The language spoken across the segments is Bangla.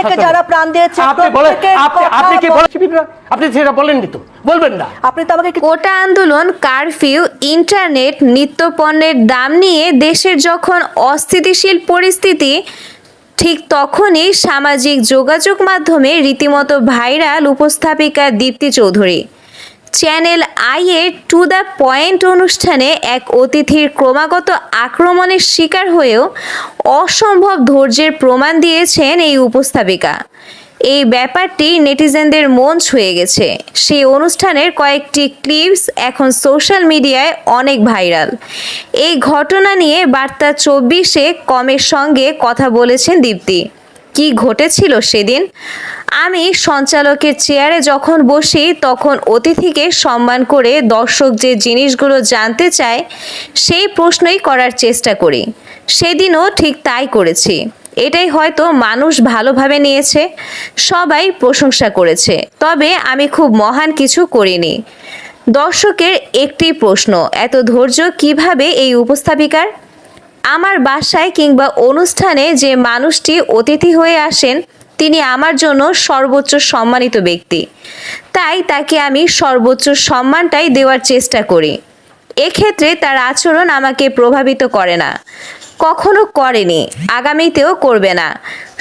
থেকে যারা প্রাণ দিয়েছে আপনি বলেন প্রত্যেকের আপনি কথা আপনি কি বল- বলেন শিবিররা? আপনি সেটা বলেননি তো বলবেন না। আপনি তো আমাকে কোটা আন্দোলন কারফিউ ইন্টারনেট নিত্যপণ্যের দাম নিয়ে দেশের যখন অস্থিতিশীল পরিস্থিতি ঠিক তখনই সামাজিক যোগাযোগ মাধ্যমে রীতিমতো ভাইরাল উপস্থাপিকা দীপ্তি চৌধুরী। চ্যানেল আইয়ের টু দ্য পয়েন্ট অনুষ্ঠানে এক অতিথির ক্রমাগত আক্রমণের শিকার হয়েও অসম্ভব ধৈর্যের প্রমাণ দিয়েছেন এই উপস্থাপিকা। এই ব্যাপারটি নেটিজেনদের মন ছুঁয়ে গেছে। সেই অনুষ্ঠানের কয়েকটি ক্লিপস এখন সোশ্যাল মিডিয়ায় অনেক ভাইরাল। এই ঘটনা নিয়ে বার্তা চব্বিশে কমের সঙ্গে কথা বলেছেন দীপ্তি। কি ঘটেছিল সেদিন? আমি সঞ্চালকের চেয়ারে যখন বসি, তখন অতিথিকে সম্মান করে দর্শক যে জিনিসগুলো জানতে চায়, সেই প্রশ্নই করার চেষ্টা করি। সেদিনও ঠিক তাই করেছি। এটাই হয়তো মানুষ ভালোভাবে নিয়েছে, সবাই প্রশংসা করেছে। তবে আমি খুব মহান কিছু করিনি। দর্শকের একটি প্রশ্ন, এত ধৈর্য কীভাবে এই উপস্থাপিকার? আমার বাসায় কিংবা অনুষ্ঠানে যে মানুষটি অতিথি হয়ে আসেন, তিনি আমার জন্য সর্বোচ্চ সম্মানিত ব্যক্তি। তাই তাকে আমি সর্বোচ্চ সম্মানটাই দেওয়ার চেষ্টা করি। এক্ষেত্রে তার আচরণ আমাকে প্রভাবিত করে না। কখনো করেনি, আগামীতেও করবে না।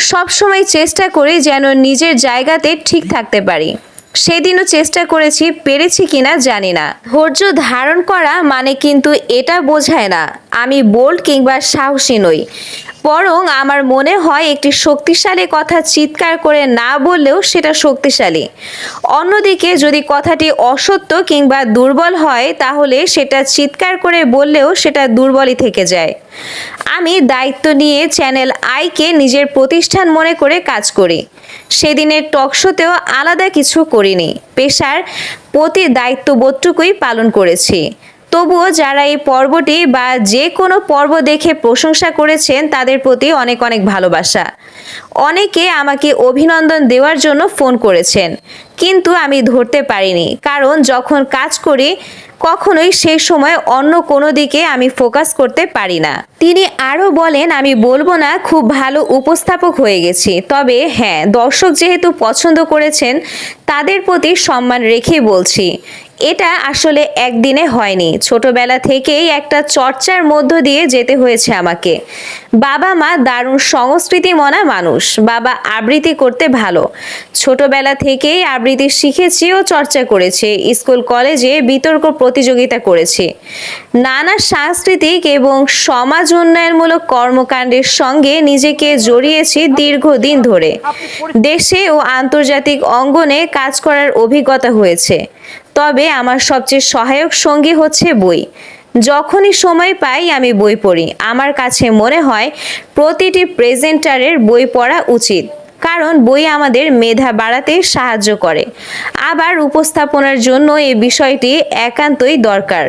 সবসময় চেষ্টা করি যেন নিজের জায়গাতে ঠিক থাকতে পারি। সেদিনও চেষ্টা করেছি, পেরেছি কিনা জানি না। ধৈর্য ধারণ করা মানে কিন্তু এটা বোঝায় না, আমি বোল্ড কিংবা সাহসী নই। বরং আমার মনে হয় একটি শক্তিশালী কথা চিৎকার করে না বললেও সেটা শক্তিশালী। অন্যদিকে যদি কথাটি অসত্য কিংবা দুর্বল হয়, তাহলে সেটা চিৎকার করে বললেও সেটা দুর্বলই থেকে যায়। আমি দায়িত্ব নিয়ে চ্যানেল আইকে নিজের প্রতিষ্ঠান মনে করে কাজ করি। সেদিনের টকশোতেও আলাদা কিছু করিনি। পেশার প্রতি দায়িত্ববোধটুকুই পালন করেছি। তবুও যারা এই পর্বটি বা যে কোনো পর্ব দেখে প্রশংসা করেছেন, তাদের প্রতি অনেক অনেক ভালোবাসা। অনেকে আমাকে অভিনন্দন দেওয়ার জন্য ফোন করেছেন, কিন্তু আমি ধরতে পারিনি, কারণ যখন কাজ করি, কখনোই সেই সময় অন্য কোনো দিকে আমি ফোকাস করতে পারি না। তিনি আরও বলেন, আমি বলব না, খুব ভালো উপস্থাপক হয়ে গেছি, তবে হ্যাঁ দর্শক যেহেতু পছন্দ করেছেন, তাদের প্রতি সম্মান রেখেই বলছি। এটা আসলে একদিনে হয়নি। ছোটবেলা থেকেই একটা চর্চার মধ্য দিয়ে যেতে হয়েছে আমাকে। বাবা মা দারুণ সংস্কৃতি মনা মানুষ। বাবা আবৃত্তি করতে ভালো। ছোটবেলা থেকেই আবৃত্তি শিখেছি ও চর্চা করেছে। স্কুল, কলেজে বিতর্ক প্রতিযোগিতা করেছি। নানা সাংস্কৃতিক এবং সমাজ উন্নয়নমূলক কর্মকাণ্ডের সঙ্গে নিজেকে জড়িয়েছি দীর্ঘদিন ধরে। দেশে ও আন্তর্জাতিক অঙ্গনে কাজ করার অভিজ্ঞতা হয়েছে। তবে আমার সবচেয়ে সহায়ক সঙ্গী হচ্ছে বই। যখনই সময় পাই আমি বই পড়ি। আমার কাছে মনে হয় প্রতিটি প্রেজেন্টারের বই পড়া উচিত, কারণ বই আমাদের মেধা বাড়াতে সাহায্য করে। আবার উপস্থাপনার জন্য এই বিষয়টি একান্তই দরকার।